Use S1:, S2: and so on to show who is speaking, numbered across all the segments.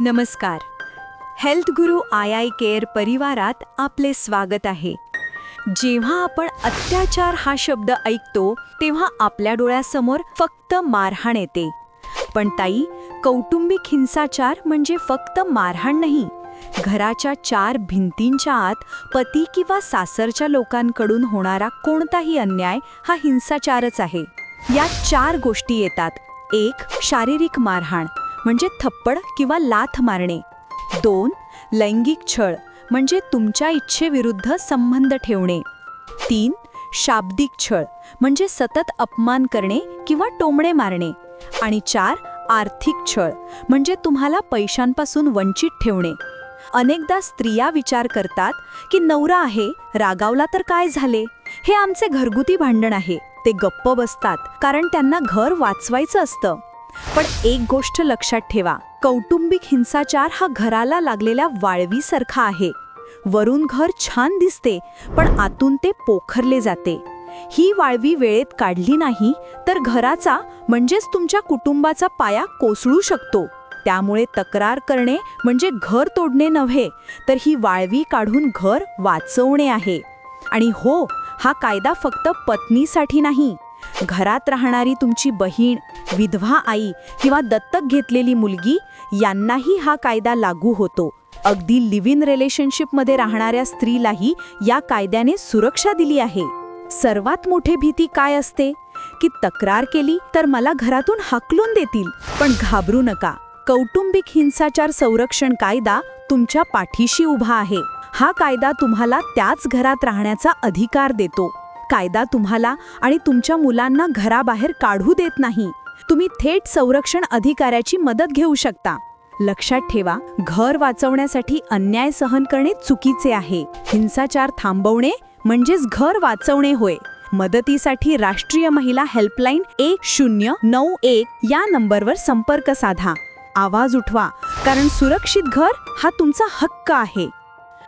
S1: नमस्कार. Health Guru I I care परिवारात आपले स्वागत आहे. जेव्हा आपण अत्याचार हा शब्द ऐकतो तेव्हा आपल्या डोळ्यासमोर फक्त मारहाण येते. पण ताई कौटुंबिक हिंसाचार म्हणजे फक्त मारहाण नाही. घराच्या चार भिंतींच्या आत पती किंवा सासरच्या लोकांकडून होणारा कोणताही अन्याय हा हिंसाचारच आहे. यात चार गोष्टी येतात. एक शारीरिक मारहाण. म्हणजे थप्पड किंवा लाथ मारणे. दोन लैंगिक छळ म्हणजे तुमच्या इच्छेविरुद्ध संबंध ठेवणे. तीन शाब्दिक छळ म्हणजे सतत अपमान करणे किंवा टोमणे मारणे. आणि चार आर्थिक छळ म्हणजे तुम्हाला पैशांपासून वंचित ठेवणे. अनेकदा स्त्रिया विचार करतात की नवरा आहे रागावला तर काय झाले? हे आमचे घरगुती भांडण आहे. ते गप्प बसतात कारण त्यांना घर वाचवायचं असतं. पण एक गोष्ट लक्षात ठेवा कौटुंबिक हिंसाचार हा घराला लागलेल्या वाळवीसारखा आहे. वरून घर छान दिसते पण आतून ते पोखरले जाते. ही वाळवी वेळेत काढली नाही तर घराचा म्हणजेच तुमच्या कुटुंबाचा पाया कोसळू शकतो. त्यामुळे तक्रार करणे म्हणजे घर तोडणे नव्हे तर ही वाळवी काढून घर वाचवणे आहे. आणि हो हा कायदा फक्त पत्नीसाठी नाही घरात राहणारी तुमची बहीण विधवा आई किंवा दत्तक घेतलेली मुलगी यांनाही हा कायदा लागू होतो. अगदी लिव्ह इन रिलेशनशिपमध्ये राहणाऱ्या स्त्रीलाही या कायद्याने सुरक्षा दिली आहे. सर्वात मोठी भीती काय असते? की तक्रार केली तर मला घरातून हाकलून देतील. पण घाबरू नका. कौटुंबिक हिंसाचार संरक्षण कायदा तुमच्या पाठीशी उभा आहे. हा कायदा तुम्हाला त्याच घरात राहण्याचा अधिकार देतो. कायदा तुम्हाला आणि तुमच्या मुलांना घराबाहेर काढू देत नाही. तुम्ही थेट संरक्षण अधिकाऱ्याची मदत घेऊ शकता. लक्षात ठेवा घर वाचवण्यासाठी अन्याय सहन करणे चुकीचे आहे. हिंसाचार थांबवणे म्हणजेच घर वाचवणे होय. मदतीसाठी राष्ट्रीय महिला हेल्पलाईन एक शून्य नऊ एक या नंबरवर संपर्क साधा. आवाज उठवा कारण सुरक्षित घर हा तुमचा हक्क आहे.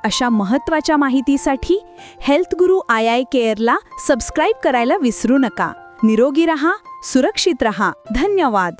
S1: अशा महत्त्वाच्या माहितीसाठी health Guru I I केअरला subscribe करायला विसरू नका. निरोगी रहा सुरक्षित रहा. धन्यवाद.